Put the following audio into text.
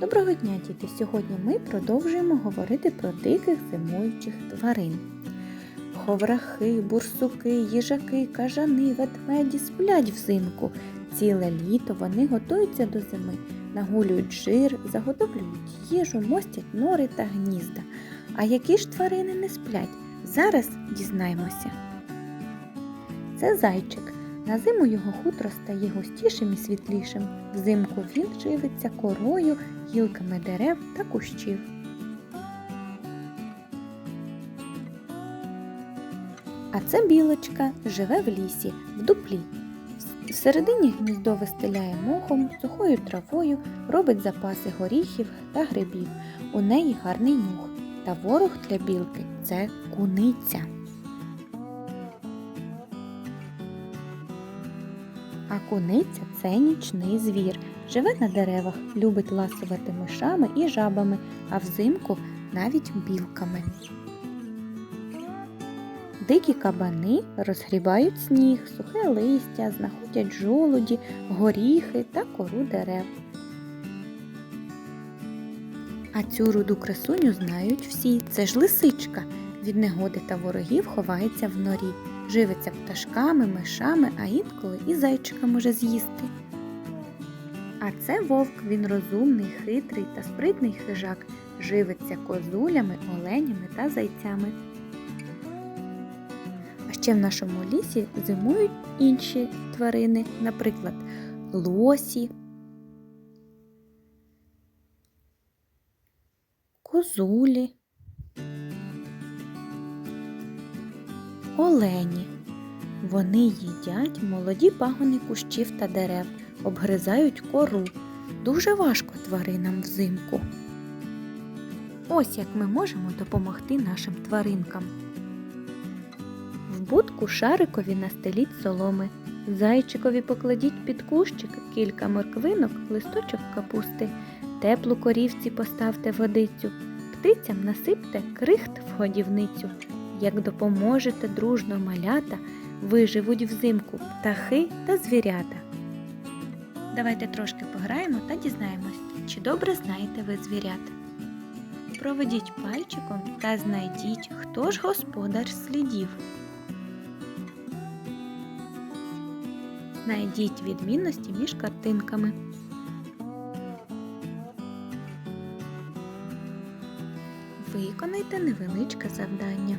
Доброго дня, діти! Сьогодні ми продовжуємо говорити про диких зимуючих тварин. Ховрахи, бурсуки, їжаки, кажани, ведмеді сплять взимку. Ціле літо вони готуються до зими, нагулюють жир, заготовлюють їжу, мостять нори та гнізда. А які ж тварини не сплять? Зараз дізнаємося. Це зайчик. На зиму його хутро стає густішим і світлішим. Взимку він живиться корою, гілками дерев та кущів. А це білочка живе в лісі, в дуплі. Всередині гніздо вистеляє мохом, сухою травою, робить запаси горіхів та грибів. У неї гарний нюх. Та ворог для білки це куниця. А куниця це нічний звір. Живе на деревах, любить ласувати мишами і жабами, а взимку навіть білками. Дикі кабани розгрібають сніг, сухе листя, знаходять жолуді, горіхи та кору дерев. А цю руду красуню знають всі. Це ж лисичка. Від негоди та ворогів ховається в норі. Живиться пташками, мишами, а інколи і зайчика може з'їсти. А це вовк, він розумний, хитрий та спритний хижак, живиться козулями, оленями та зайцями. А ще в нашому лісі зимують інші тварини, наприклад, лосі, козулі, олені. Вони їдять молоді пагони кущів та дерев, обгризають кору. Дуже важко тваринам взимку. Ось як ми можемо допомогти нашим тваринкам. В будку шарикові настеліть соломи, зайчикові покладіть під кущик кілька морквинок, листочок капусти, теплу корівці поставте водицю, птицям насипте крихт в годівницю. Як допоможете дружно малята, виживуть взимку птахи та звірята. Давайте трошки пограємо та дізнаємось, чи добре знаєте ви звірят. Проведіть пальчиком та знайдіть, хто ж господар слідів. Знайдіть відмінності між картинками. Виконайте невеличке завдання.